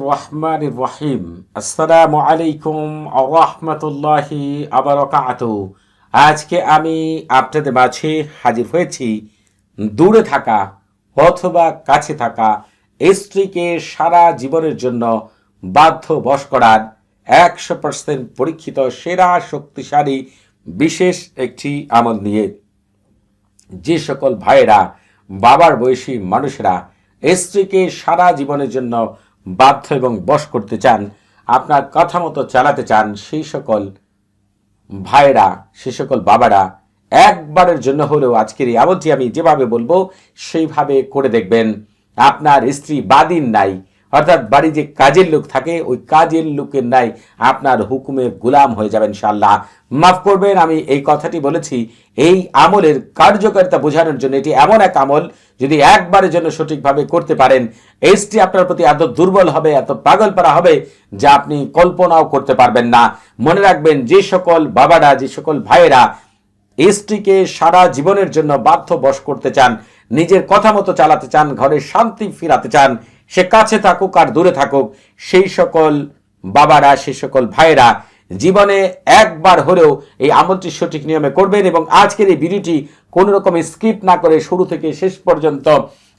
রহমান আলাইকুম আজকে আমি আপনাদের মাঝে হাজির হয়েছি। দূরে থাকা অথবা কাছে থাকা স্ত্রীকে সারা জীবনের জন্য বাধ্য বশ করার একশো পার্সেন্ট পরীক্ষিত, সেরা, শক্তিশালী, বিশেষ একটি আমল নিয়ে যে সকল ভাইয়েরা, বাবার বয়সী মানুষেরা স্ত্রীকে সারা জীবনের জন্য বাধ্য এবং বশ করতে চান, আপনার কথা মতো চালাতে চান সেই সকল ভাইয়েরা সে সকল বাবারা, একবারের জন্য হলেও আজকের এই আমি যেভাবে বলব সেইভাবে করে দেখবেন। আপনার স্ত্রী বাদিন নাই। অর্থাৎ বাড়ি যে কাজের লোক থাকে, ওই কাজের লোকের নাই আপনার হুকুমের গুলাম হয়ে যাবেন ইনশাআল্লাহ। মাফ করবেন, আমি এই কথাটি বলেছি। এই আমলের কার্যকারিতা বোঝানোর জন্য, এটি এমন এক আমল, যদি একবারের জন্য সঠিকভাবে করতে পারেন স্ত্রী আপনার প্রতি এত দুর্বল হবে, এত পাগল পারা হবে, যা আপনি কল্পনাও করতে পারবেন না। মনে রাখবেন, যে সকল বাবারা, যে সকল ভাইয়েরা স্ত্রীকে সারা জীবনের জন্য বাধ্য বশ করতে চান, নিজের কথা মতো চালাতে চান, ঘরে শান্তি ফিরাতে চান সে কাছে থাকুক আর দূরে থাকুক, সেই সকল বাবারা সে সকল ভাইয়েরা জীবনে একবার হলেও এই আমলটি সঠিক নিয়মে করবেন এবং আজকের এই ভিডিওটি কোনো রকম স্কিপ না করে শুরু থেকে শেষ পর্যন্ত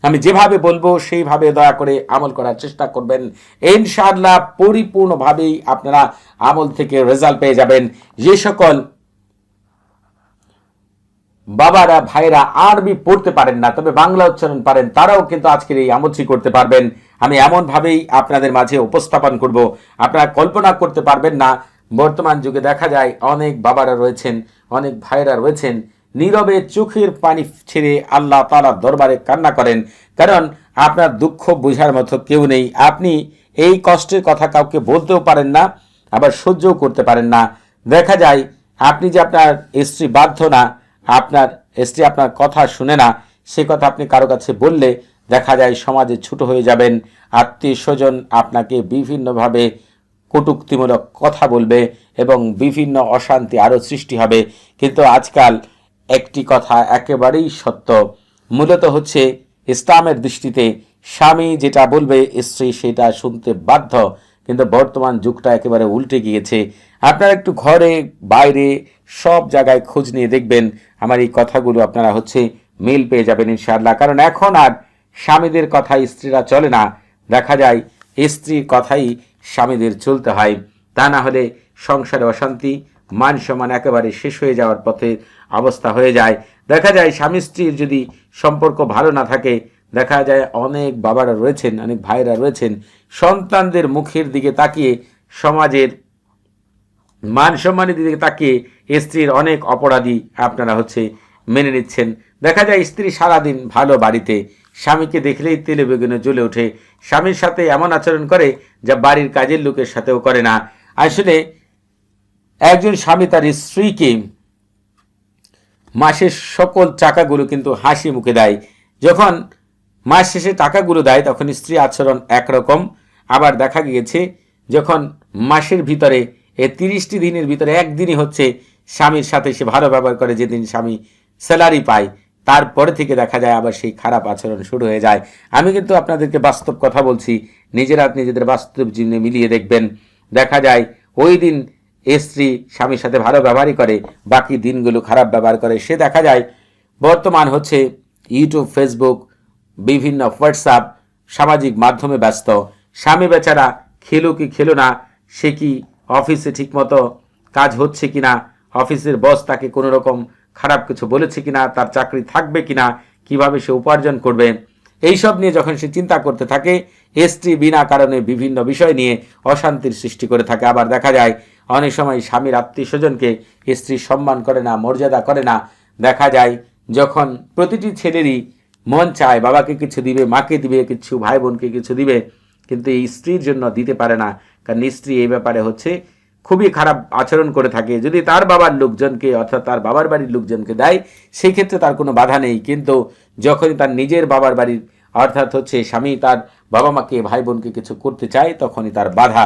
আমি যেভাবে বলব, সেইভাবে দয়া করে আমল করার চেষ্টা করবেন। ইনশাআল্লাহ পরিপূর্ণভাবেই আপনারা আমল থেকে রেজাল্ট পেয়ে যাবেন। যে সকল বাবারা ভাইরা আরবি পড়তে পারেন না, তবে বাংলা উচ্চারণ পারেন, তারাও কিন্তু আজকের এই আমলটি করতে পারবেন। আমি এমনভাবেই আপনাদের মাঝে উপস্থাপন করব। আপনারা কল্পনা করতে পারবেন না, বর্তমান যুগে দেখা যায় অনেক বাবারা রয়েছেন, অনেক ভাইরা রয়েছেন, নীরবে চোখের পানি ছেড়ে আল্লাহ তালার দরবারে কান্না করেন। কারণ আপনার দুঃখ বোঝার মতো কেউ নেই। আপনি এই কষ্টের কথা কাউকে বলতেও পারেন না, আবার সহ্যও করতে পারেন না। দেখা যায় আপনি যে আপনার স্ত্রী বাধ্য না আপনার স্ত্রী আপনার কথা শুনে না, সে কথা আপনি কারও কাছে বললে দেখা যায় সমাজে ছোট হয়ে যাবেন। আত্মীয় স্বজন আপনাকে বিভিন্নভাবে কটুক্তিমূলক কথা বলবে এবং বিভিন্ন অশান্তি আরও সৃষ্টি হবে। কিন্তু আজকাল একটি কথা একেবারেই সত্য। মূলত হচ্ছে ইসলামের দৃষ্টিতে স্বামী যেটা বলবে, স্ত্রী সেটা শুনতে বাধ্য। কিন্তু বর্তমান যুগটা একেবারে উল্টে গিয়েছে। আপনারা একটু ঘরে, বাইরে, সব জায়গায় খোঁজ নিয়ে দেখবেন। আমার এই কথাগুলো আপনারা হচ্ছে মিল পেয়ে যাবেন ইনশাআল্লাহ। কারণ এখন আর স্বামীদের কথাই স্ত্রীরা চলে না। দেখা যায় স্ত্রীর কথাই স্বামীদের চলতে হয়। তা না হলে সংসারে অশান্তি, মান সম্মান একেবারে শেষ হয়ে যাওয়ার পথে অবস্থা হয়ে যায়। দেখা যায় স্বামী স্ত্রীর যদি সম্পর্ক ভালো না থাকে দেখা যায় অনেক বাবারা রয়েছেন, অনেক ভাইরা রয়েছেন। সন্তানদের মুখের দিকে তাকিয়ে, সমাজের মান সম্মানের দিকে তাকিয়ে স্ত্রীর অনেক অপরাধী আপনারা হচ্ছে মেনে নিচ্ছেন। দেখা যায় স্ত্রী সারাদিন ভালো বাড়িতে, স্বামীকে দেখলেই তেলে বেগুনে জ্বলে ওঠে। স্বামীর সাথে এমন আচরণ করে যা বাড়ির কাজের লোকের সাথেও করে না। আসলে একজন স্বামী তার স্ত্রীকে মাসের সকল টাকাগুলো কিন্তু হাসি মুখে দেয়। যখন মাস শেষে টাকাগুলো দেয়, তখন স্ত্রী আচরণ একরকম। আবার দেখা গিয়েছে, যখন মাসের ভিতরে, এ তিরিশটি দিনের ভিতরে, একদিনই হচ্ছে স্বামীর সাথে সে ভালো ব্যবহার করে, যেদিন স্বামী স্যালারি পায়, তারপরে থেকে দেখা যায় আবার সেই খারাপ আচরণ শুরু হয়ে যায়। আমি কিন্তু আপনাদেরকে বাস্তব কথা বলছি, নিজেরা নিজেদের বাস্তব জীবনে মিলিয়ে দেখবেন। দেখা যায়, ওই দিন এ স্ত্রী স্বামীর সাথে ভালো ব্যবহারই করে, বাকি দিনগুলো খারাপ ব্যবহার করে। সে দেখা যায়, বর্তমান হচ্ছে ইউটিউব ফেসবুক বিভিন্ন হোয়াটসঅ্যাপ সামাজিক মাধ্যমে ব্যস্ত। স্বামী বেচারা খেলো কি খেলো না, সে কি অফিসে ঠিকমতো কাজ হচ্ছে কিনা অফিসের বস তাকে কোনো রকম খারাপ কিছু বলেছে কি না, তার চাকরি থাকবে কিনা কীভাবে সে উপার্জন করবে? এইসব নিয়ে যখন সে চিন্তা করতে থাকে, স্ত্রী বিনা কারণে বিভিন্ন বিষয় নিয়ে অশান্তির সৃষ্টি করে থাকে। আবার দেখা যায়, অনেক সময় স্বামীর আত্মীয় স্বজনকে স্ত্রী সম্মান করে না, মর্যাদা করে না। দেখা যায়, যখন প্রতিটি ছেলেরই মন চায়, বাবাকে কিছু দিবে, মাকে দিবে, কিছু ভাই বোনকে কিছু দিবে, কিন্তু এই স্ত্রীর জন্য দিতে পারে না। কারণ স্ত্রী এই ব্যাপারে হচ্ছে খুবই খারাপ আচরণ করে থাকে। যদি তার বাবার লোকজনকে অর্থাৎ তার বাবার বাড়ির লোকজনকে দেয় সেই ক্ষেত্রে তার কোনো বাধা নেই। কিন্তু যখনই তার নিজের বাবার বাড়ির অর্থাৎ হচ্ছে স্বামী তার বাবা মাকে, ভাই বোনকে কিছু করতে চায়, তখনই তার বাধা।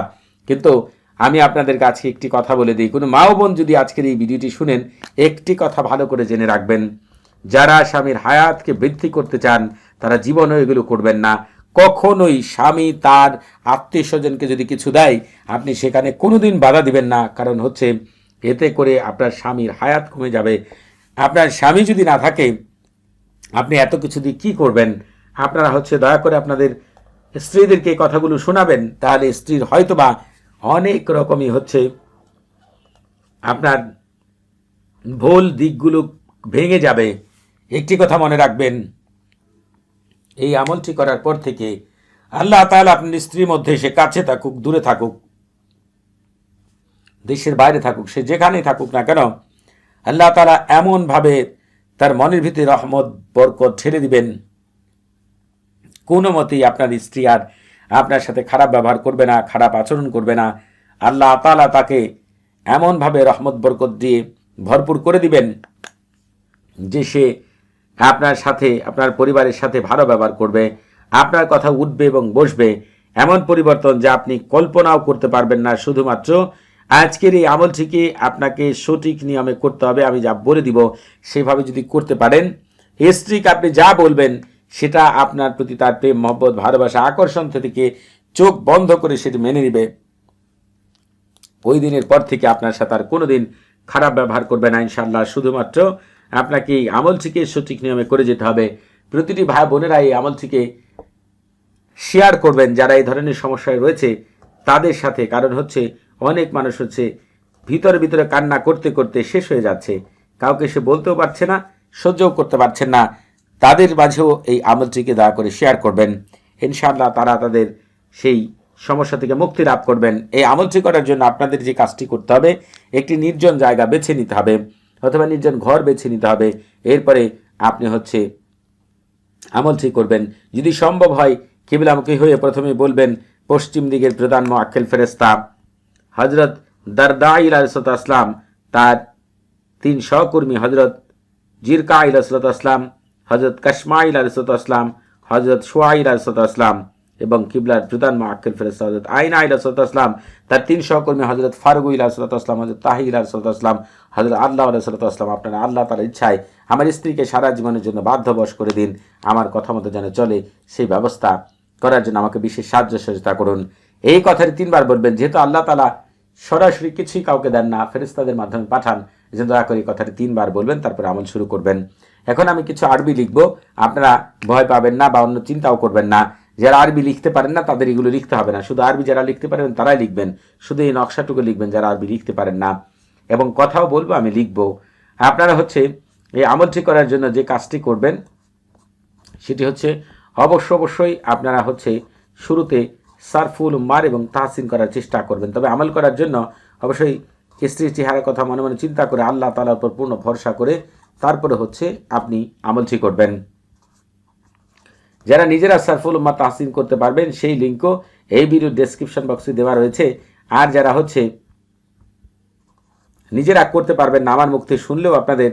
কিন্তু আমি আপনাদের কাছে একটি কথা বলে দিই। কোনো মা বোন যদি আজকের এই ভিডিওটি শুনেন, একটি কথা ভালো করে জেনে রাখবেন। যারা স্বামীর হায়াতকে বৃদ্ধি করতে চান, তারা জীবনেও এগুলো করবেন না। কখনোই স্বামী তার আত্মীয় স্বজনকে যদি কিছু দেয়, আপনি সেখানে কোনোদিন বাধা দিবেন না। কারণ হচ্ছে, এতে করে আপনার স্বামীর হায়াত কমে যাবে। আপনার স্বামী যদি না থাকে, আপনি এত কিছু দিয়ে কী করবেন? আপনারা হচ্ছে দয়া করে আপনাদের স্ত্রীদেরকে কথাগুলো শোনাবেন, তাহলে স্ত্রীর হয়তোবা অনেক রকমই হচ্ছে আপনার ভুল দিকগুলো ভেঙে যাবে। একটি কথা মনে রাখবেন। এই আমলটি করার পর থেকে আল্লাহ তাআলা আপনার স্ত্রীর মধ্যে সে কাছে থাকুক, দূরে থাকুক, দেশের বাইরে থাকুক, সে যেখানেই থাকুক না কেন, আল্লাহ তাআলা এমনভাবে তার মনের ভিতরে রহমত, বরকত ছেড়ে দিবেন। কোনো মতেই আপনার স্ত্রী আর আপনার সাথে খারাপ ব্যবহার করবে না, খারাপ আচরণ করবে না। আল্লাহ তালা তাকে এমনভাবে রহমত, বরকত দিয়ে ভরপুর করে দিবেন যে সে আপনার সাথে, আপনার পরিবারের সাথে ভালো ব্যবহার করবে, আপনার কথা উঠবে এবং বসবে, এমন পরিবর্তন যা আপনি কল্পনাও করতে পারবেন না। শুধুমাত্র আজকের এই আমলটিকে আপনাকে সঠিক নিয়মে করতে হবে, আমি যা বলে দিব সেভাবে যদি করতে পারেন স্ত্রীকে আপনি যা বলবেন সেটা আপনার প্রতি তার প্রেম, মহব্বত, ভালোবাসা, আকর্ষণ থেকে চোখ বন্ধ করে সেটি মেনে নেবে। ওই দিনের পর থেকে আপনার সাথে আর কোনোদিন খারাপ ব্যবহার করবে না ইনশাল্লাহ শুধুমাত্র আপনাকে এই আমলটিকে সঠিক নিয়মে করে যেতে হবে। প্রতিটি ভাই বোনেরা এই আমলটিকে শেয়ার করবেন। যারা এই ধরনের সমস্যায় রয়েছে, তাদের সাথে। কারণ হচ্ছে, অনেক মানুষ হচ্ছে, ভিতরে ভিতরে কান্না করতে করতে শেষ হয়ে যাচ্ছে। কাউকে সে বলতেও পারছে না, সহ্যও করতে পারছেন না। তাদের মাঝেও এই আমলটিকে দয়া করে শেয়ার করবেন। ইনশাআল্লাহ তারা তাদের সেই সমস্যা থেকে মুক্তি লাভ করবেন। এই আমলটি করার জন্য আপনাদের যে কাজটি করতে হবে, একটি নির্জন জায়গা বেছে নিতে হবে। অথবা নির্জন ঘর বেছে নিতে হবে। এরপরে আপনি হচ্ছে আমলটি করবেন। যদি সম্ভব হয় কিবিলামুখী হয়ে প্রথমে বলবেন, পশ্চিম দিকের প্রধান মোয়াক্কেল ফেরেস্তা হজরত দারদা ইলাসত আসলাম তার তিন সহকর্মী হজরত জিরকা ইলাসত আসলাম হজরত কাশমা ইলাসত আসলাম হজরত সোয়া ইলাসত আসলাম এবং কিবলার প্রধান মোয়াক্কেল ফেরেস্তা হজরত আইনা ইলাসত আসলাম তার তিন সহকর্মী হজরত ফারুক ইলাসত আসলাম হজরত তাহি ইলাসত আসলাম হজরত আল্লাহ আলাইসাল্লাত আসলাম আপনারা আল্লাহ তার ইচ্ছায় আমার স্ত্রীকে সারা জীবনের জন্য বাধ্যবশ করে দিন, আমার কথা মতো যেন চলে, সেই ব্যবস্থা করার জন্য আমাকে বিশেষ সাহায্য সহযোগিতা করুন। এই কথাটি তিনবার বলবেন, যেহেতু আল্লাহ তালা সরাসরি কিছুই কাউকে দেন না ফেরিস্তাদের মাধ্যমে পাঠান যে দয়া করে এই কথাটি তিনবার বলবেন, তারপরে আমল শুরু করবেন। এখন আমি কিছু আরবি লিখব, আপনারা ভয় পাবেন না বা অন্য চিন্তাও করবেন না। যারা আরবি লিখতে পারেন না, তাদের এগুলো লিখতে হবে না। শুধু আরবি যারা লিখতে পারেন, তারাই লিখবেন। শুধু এই নকশাটুকু লিখবেন যারা আরবি লিখতে পারেন না। এবং কথাও বলব, আমি লিখব। আপনারা হচ্ছে এই আমলটি করার জন্য যে কাজটি করবেন, সেটি হচ্ছে অবশ্য অবশ্যই আপনারা হচ্ছে শুরুতে সারফুল মার এবং তাহসিন করার চেষ্টা করবেন। তবে আমল করার জন্য অবশ্যই স্ত্রীর চেহারার কথা মনে মনে চিন্তা করে আল্লাহ তালার উপর পূর্ণ ভরসা করে তারপরে হচ্ছে আপনি আমলটি করবেন। যারা নিজেরা সারফুল উম্মা তাহসিন করতে পারবেন, সেই লিঙ্কও এই ভিডিওর ডেসক্রিপশন বক্সে দেওয়া রয়েছে। আর যারা হচ্ছে নিজেরা করতে পারবেন না আমার মুক্তি শুনলেও আপনাদের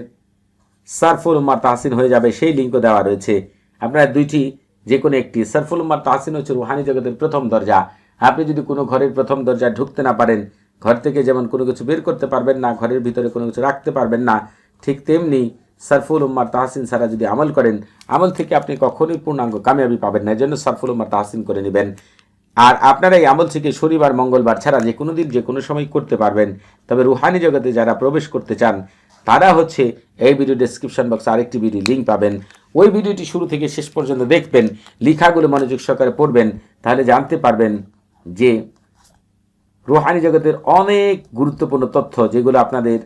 সারফুল উম্মা তাহসিন হয়ে যাবে, সেই লিঙ্কও দেওয়া রয়েছে। আপনারা দুইটি যে কোনো একটি, সারফুল উম্মা তাহসিন হচ্ছে রুহানি জগতের প্রথম দরজা। আপনি যদি কোনো ঘরের প্রথম দরজা ঢুকতে না পারেন, ঘর থেকে যেমন কোনো কিছু বের করতে পারবেন না, ঘরের ভিতরে কোনো কিছু রাখতে পারবেন না, ঠিক তেমনি সারফুল উম্মার তাহসিন সারা যদি আমল করেন, আমল থেকে আপনি কখনোই পূর্ণাঙ্গ কামিয়াবি পাবেন না। এজন্য সারফুল উম্মার তাহসিন করে নেবেন। আর আপনারা এই আমল থেকে শনিবার, মঙ্গলবার ছাড়া যে কোনো দিন, যে কোনো সময় করতে পারবেন। তবে রুহানি জগতে যারা প্রবেশ করতে চান, তারা হচ্ছে এই ভিডিও ডেসক্রিপশন বক্সে আরেকটি ভিডিও লিঙ্ক পাবেন। ওই ভিডিওটি শুরু থেকে শেষ পর্যন্ত দেখবেন, লেখাগুলো মনোযোগ সহকারে পড়বেন, তাহলে জানতে পারবেন যে রুহানি জগতের অনেক গুরুত্বপূর্ণ তথ্য যেগুলো আপনাদের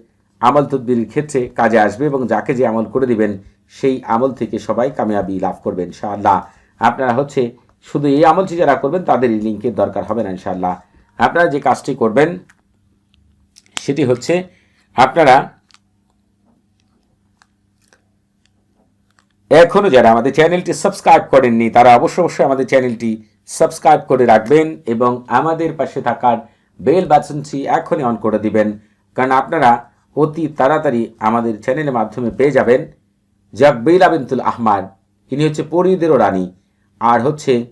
আমল তদ্বির ক্ষেত্রে কাজে আসবে এবং যাকে যে আমল করে দিবেন, সেই আমল থেকে সবাই কামিয়াবি লাভ করবেন ইনশাআল্লাহ। আপনারা হচ্ছে শুধু এই আমলটি যারা করবেন তাদের এই লিঙ্কের দরকার হবে না ইনশাআল্লাহ। আপনারা যে কাজটি করবেন, সেটি হচ্ছে আপনারা এখনও যারা আমাদের চ্যানেলটি সাবস্ক্রাইব করেননি, তারা অবশ্য অবশ্যই আমাদের চ্যানেলটি সাবস্ক্রাইব করে রাখবেন এবং আমাদের পাশে থাকার বেল বাটনটি এখনই অন করে দিবেন। কারণ আপনারা অতি তাড়াতাড়ি আমাদের চ্যানেলের মাধ্যমে পেয়ে যাবেন জাকবেইলা বিনতুল আহমাদ। ইনি হচ্ছে পরিদেরও রানী। আর হচ্ছে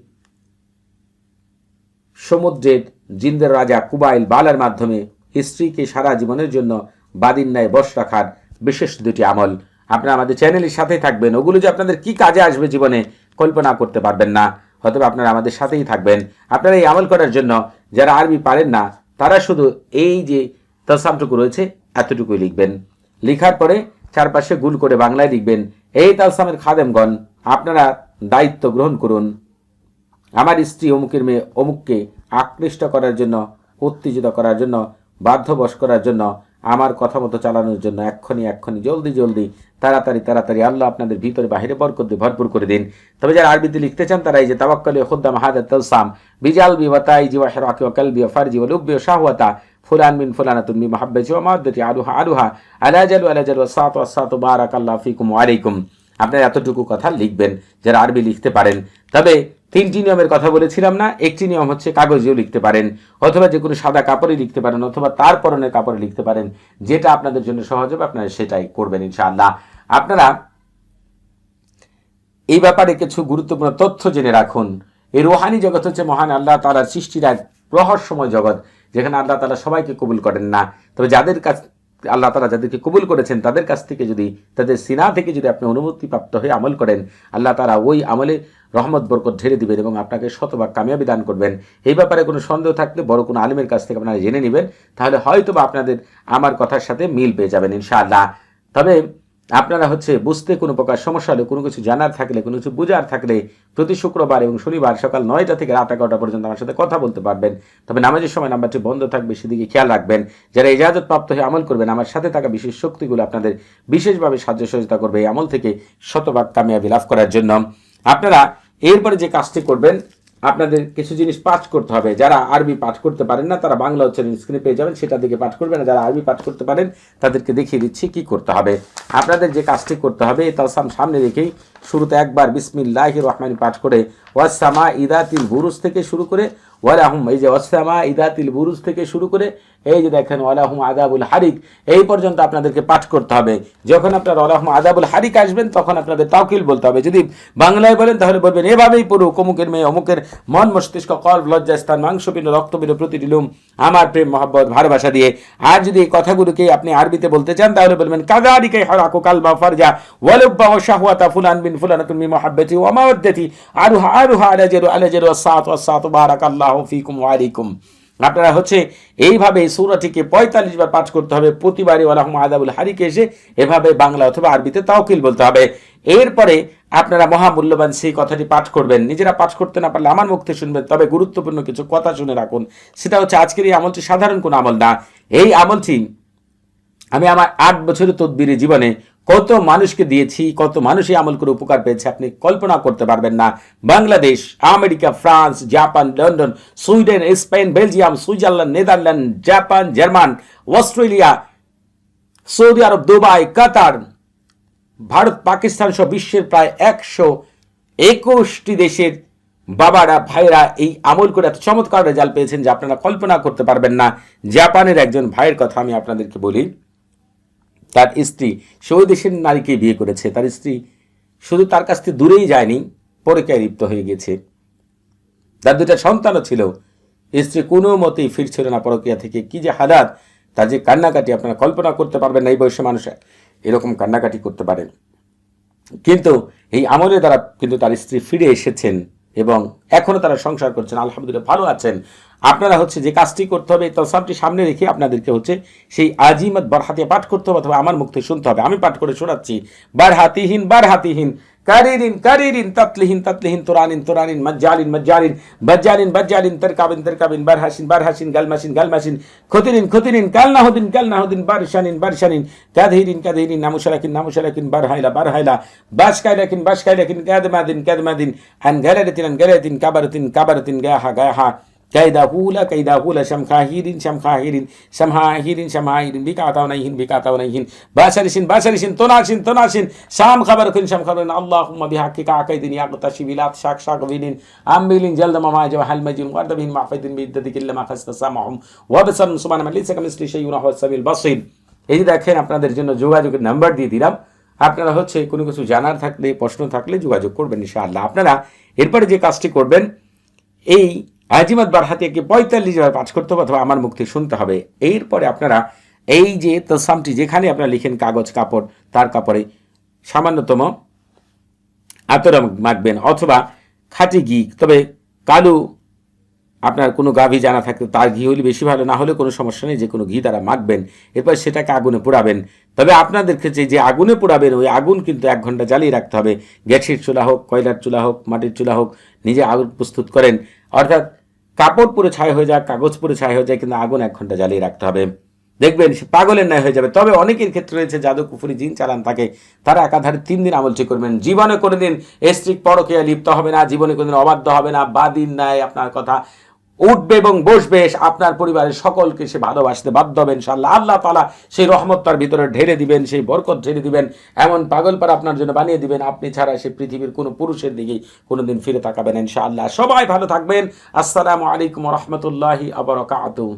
সমুদ্রের জিন্দের রাজা কুবাইল বালার মাধ্যমে স্ত্রীকে সারা জীবনের জন্য বাদিন ন্যায় বশ রাখার বিশেষ দুটি আমল। আপনারা আমাদের চ্যানেলের সাথে থাকবেন। ওগুলো যে আপনাদের কি কাজে আসবে জীবনে কল্পনা করতে পারবেন না। অথবা আপনারা আমাদের সাথেই থাকবেন। আপনারা এই আমল করার জন্য যারা আরবি পারেন না, তারা শুধু এই যে তসামটুকু রয়েছে এতটুকুই লিখবেন। লিখার পরে চারপাশে গুল করে বাংলায় লিখবেন, এই তালসামের খাদেমগণ, আপনারা দায়িত্ব গ্রহণ করুন। আমার স্ত্রী অমুকের মেয়ে অমুককে আকৃষ্ট করার জন্য, উত্তেজিত করার জন্য, বাধ্যবশ করার জন্য, আমার কথা মতো চালানোর জন্য এক্ষুনি এক্ষুনি, জলদি জলদি, তাড়াতাড়ি তাড়াতাড়ি, আল্লাহ আপনাদের ভিতরে বাহিরে বরকত দিয়ে ভরপুর করে দিন। তবে যারা আরবিতে লিখতে চান, তারা এই যে তাবাক্কালি খুদ্দাম হাদাত তালসাম বিজাল বি ওয়াতাই জি ওয়া হিরাকি ওয়া কালবি ওয়া ফারজি ওয়া লুব্বি ওয়া শাহওয়াতা ফুলান মিন ফুলানাতুন মি মাহাব্বাতি ওয়া মাওয়াদ্দাতি আলুহা আলুহা আলাজালু আলাজালু ওয়া সাতু ওয়া সাতু বারাকাল্লাহু ফিকুম ওয়া আলাইকুম। আপনারা এতটুকু কথা লিখবেন, যারা আরবি লিখতে পারেন। তবে তিনটি নিয়মের কথা বলেছিলাম না, একটি নিয়ম হচ্ছে কাগজেও লিখতে পারেন, অথবা যে কোনো সাদা কাপড়ে লিখতে পারেন, অথবা তার পরনের কাপড়ে লিখতে পারেন, যেটা আপনাদের জন্য সহজ হবে, আপনারা সেটাই করবেন ইনশাআল্লাহ। আপনারা এই ব্যাপারে কিছু গুরুত্বপূর্ণ তথ্য জেনে রাখুন। এই রোহানি জগৎ হচ্ছে মহান আল্লাহ তালার সৃষ্টির এক রহস্যময় জগৎ। যেখানে আল্লাহ তালা সবাইকে কবুল করেন না। তবে যাদের কাছ, আল্লাহ তালা যাদেরকে কবুল করেছেন, তাদের কাছ থেকে যদি, তাদের সিনা থেকে যদি আপনি অনুমতি প্রাপ্ত হয়ে আমল করেন, আল্লাহ তারা ওই আমলে রহমত, বরকত ঢেলে দিবেন এবং আপনাকে শতভাগ কামিয়াবি দান করবেন। এই ব্যাপারে কোনো সন্দেহ থাকলে বড় কোনো আলিমের কাছ থেকে আপনারা জেনে নেবেন, তাহলে হয়তো বা আপনাদের আমার কথার সাথে মিল পেয়ে যাবেন ইনশাআল্লাহ। তবে আপনারা হচ্ছে বুঝতে কোনো প্রকার সমস্যা হলে, কোনো কিছু জানার থাকলে, কোনো কিছু বোঝার থাকলে প্রতি শুক্রবার এবং শনিবার সকাল নয়টা থেকে রাত এগারোটা পর্যন্ত আমার সাথে কথা বলতে পারবেন। তবে নামাজের সময় নাম্বারটি বন্ধ থাকবে, সেদিকে খেয়াল রাখবেন। যারা ইজাজত প্রাপ্ত হয়ে আমল করবেন, আমার সাথে থাকা বিশেষ শক্তিগুলো আপনাদের বিশেষভাবে সাহায্য সহযোগিতা করবে এই আমল থেকে শতভাগ কামিয়াবি লাভ করার জন্য। আপনারা এরপরে যে কাজটি করবেন আপনাদের কিছু জিনিস পাঠ করতে হবে। যারা আরবি পাঠ করতে পারেন না, তারা বাংলা উচ্চারণ স্ক্রিনে পেয়ে যাবেন, সেটা দিকে পাঠ করবেন। যারা আরবি পাঠ করতে পারেন, তাদেরকে দেখিয়ে দিচ্ছি কি করতে হবে। আপনাদের যে কাজটি করতে হবে তালসাম সামনে রেখেই শুরুতে একবার বিসমিল্লাহ রহমানি পাঠ করে ওয়াসামা ইদাতিল বুরুজ থেকে শুরু করে, ওয়ালাহুম, এই যে ওয়াসামা ইদাতিল বুরুজ থেকে শুরু করে এই যে দেখেন, ওয়ালাহুম আদাবুল হারিক, এই পর্যন্ত আপনাদেরকে পাঠ করতে হবে। যখন আপনার ওয়ালাহুম আদাবুল হারিক আসবেন, তখন আপনাদের তাওকিল বলতে হবে। যদি বাংলায় বলেন, তাহলে বলবেন, এভাবেই পড়ুক অমুকের মেয়ে, অমুকের মন মস্তিষ্ক, কল্প, লজ্জাস্থান মাংসপিণ্ড রক্তপিণ্ড প্রতিটি লুম, আমার প্রেম, মহব্বত, ভালোবাসা দিয়ে। আর যদি এই কথাগুলোকে আপনি আরবিতে বলতে চান, তাহলে বলবেন কাদারিকে হরাকু কালবা ফারজা, ওয়ালুব্বা ও শাহওয়াতা ফুলান বিন ফুলানাতুন মি মহাব্বতি ওয়া মাওয়াদ্দাতি আরুহা আরুহা আলাজারু আলাজারু ওয়াসাত ওয়াসাত বারাকাল্লাহু ফিকুম ওয়া আলাইকুম। আপনারা হচ্ছে এইভাবে এই সূরাটিকে পঁয়তাল্লিশ বার পাঠ করতে হবে, প্রতিবারই ওয়ালাহুম আদাবুল হারিকে এসে এভাবে বাংলা অথবা আরবিতে তাওকিল বলতে হবে। এরপরে আপনারা মহামূল্যবান সেই কথাটি পাঠ করবেন। নিজেরা পাঠ করতে না পারলে আমার মুখতে শুনবেন, তবে গুরুত্বপূর্ণ কিছু কথা শুনে রাখুন। সেটা হচ্ছে আজকের এই আমলটি সাধারণ কোনো আমল না। এই আমলটি আমি আমার আট বছরের তদবিরি জীবনে কত মানুষকে দিয়েছি, কত মানুষই আমল করে উপকার পেয়েছে, আপনি কল্পনা করতে পারবেন না। Bangladesh, America, France, Japan, London, Sweden, Spain, Belgium, Switzerland, Netherland, Japan, German, Australia, Saudi Arab, Dubai, Qatar, Bharat, Pakistan সহ বিশ্বের প্রায় একশো একুশটি দেশের বাবারা ভাইরা এই আমল করে এত চমৎকার রেজাল্ট পেয়েছেন যে আপনারা কল্পনা করতে পারবেন না। জাপানের একজন ভাইয়ের কথা আমি আপনাদেরকে বলি। তার স্ত্রী সে ওই দেশের নারীকে বিয়ে করেছে। তার স্ত্রী শুধু তার কাছ থেকে দূরেই যায়নি পরীক্ষায় লিপ্ত হয়ে গেছে তার দুটা সন্তানও ছিল। স্ত্রী কোনো মতেই ফিরছিল না পরকিয়া থেকে। কি যে হালাত তার যে কান্নাকাটি আপনারা কল্পনা করতে পারবেন না এই বয়সে মানুষ এরকম কান্নাকাটি করতে পারেন। কিন্তু এই আমলের দ্বারা কিন্তু তার স্ত্রী ফিরে এসেছেন এবং এখনও তারা সংসার করছেন। আলহামদুলিল্লাহ ভালো আছেন। আপনারা হচ্ছে যে কাজটি করতে হবে, তলসামটি সামনে রেখে আপনাদেরকে হচ্ছে সেই আজিমত বারহাতে পাঠ করতে হবে অথবা আমার মুখ শুনতে হবে। আমি পাঠ করে শোনাচ্ছি। বারহাতিহীন বারহাতিহীন, কারিরিন কারিরিন, তাতলিহীন তাতলিহীন, তোরানিন তোরানিন, মজ্জালিন মজ্জালিন, বজ্জালিন বজ্জালিন, তরকাবিন তরকাবিন, বারহাসিন বারহাসিন, গালমাসিন গালমাসিন, খতিরিন খতিরিন কালনাহুদিন কালনাহুদিন বারশানিন বারশানিন কাধহিরিন কাধহিরিন নামুশারাকিন নামুশারাকিন, বারহাইলা বারহাইলা, বাসকাইলাকিন বাসকাইলাকিন, কাদমাদিন কাদমাদিন আন গালারাতিন আন গালারাতিন কাবারাতিন কাবারাতিন গাহা গাহা কায়দা হুলা কায়দা হুলা শামখাহিরিন শামখাহিরিন শামহাহিরিন শামহাহিরিন বিকাতাউনাইহিন বিকাতাউনাইহিন বাসারিসিন বাসারিসিন তোনাসিন তোনাসিন শাম খাবার খুন শাম খাবার আল্লাহুম্মা বিহাক্কিকা আকাইদিন ইয়াগতাশি বিলাত শাক শাক বিলিন আমিলিন জলদ মামা জওহাল মাজিন ওয়ারদাবিন মাহফিদিন বিদ্দাতিকিল লামা খাসতা সামাহুম ওয়া বাসারুম সুবহান মান লাইসা কামিসলি শাইউন ওয়া সাবিল বাসির এই যে দেখেন, আপনাদের জন্য যোগাযোগের নাম্বার দিয়ে দিলাম। আপনারা হচ্ছে কোনো কিছু জানার থাকলে, প্রশ্ন থাকলে যোগাযোগ করবেন ইনশাআল্লাহ। আপনারা এরপরে যে কাজটি করবেন, এই আজিমাত বারহাতিয়াকে পঁয়তাল্লিশ বার পাঠ করতে হবে অথবা আমার মুক্তি শুনতে হবে। এরপরে আপনারা এই যে তসামটি যেখানে আপনারা লিখেন কাগজ, কাপড়, তার কাপড়ে সামান্যতম আতর মাখবেন অথবা খাঁটি ঘি। তবে কালো আপনার কোনো গাভী জানা থাকলে তার ঘি হলে বেশি ভালো, না হলে কোনো সমস্যা নেই যে কোনো ঘি দ্বারা মাখবেন। এরপর সেটাকে আগুনে পোড়াবেন। তবে আপনাদের ক্ষেত্রে যে আগুনে পোড়াবেন, ওই আগুন কিন্তু এক ঘণ্টা জ্বালিয়ে রাখতে হবে। গ্যাসের চুলা হোক, কয়লার চুলা হোক, মাটির চুলা হোক, নিজে আগুন প্রস্তুত করেন। অর্থাৎ কাপড় পুরো ছায় হয়ে যায় কাগজ পুরো ছাই হয়ে যায়, কিন্তু আগুন এক ঘণ্টা জ্বালিয়ে রাখতে হবে। দেখবেন, সে পাগলের ন্যায় হয়ে যাবে। তবে অনেকের ক্ষেত্রে রয়েছে জাদু কুফুরি, জিন চালান থাকে তারা একাধারে তিন দিন আমল ঠিক করবেন। জীবনে কোনোদিন স্ত্রী পরকীয়া লিপ্ত হবে না, জীবনে কোনোদিন অবাধ্য হবে না। বা দিন ন্যায় আপনার কথা উঠবে এবং বসবে আপনার পরিবারের সকলকে সে ভালোবাসতে বাধ্য হবে, ইনশাআল্লাহ। আল্লাহ তালা সেই রহমত তার ভিতরে ঢেলে দিবেন, সেই বরকত ঢেলে দিবেন। এমন পাগল পাগলপার আপনার জন্য বানিয়ে দিবেন, আপনি ছাড়া সে পৃথিবীর কোনো পুরুষের দিকেই কোনোদিন ফিরে তাকাবেন ইনশাআল্লাহ। সবাই ভালো থাকবেন। আসসালামু আলাইকুম রহমতুল্লাহি আবরকাত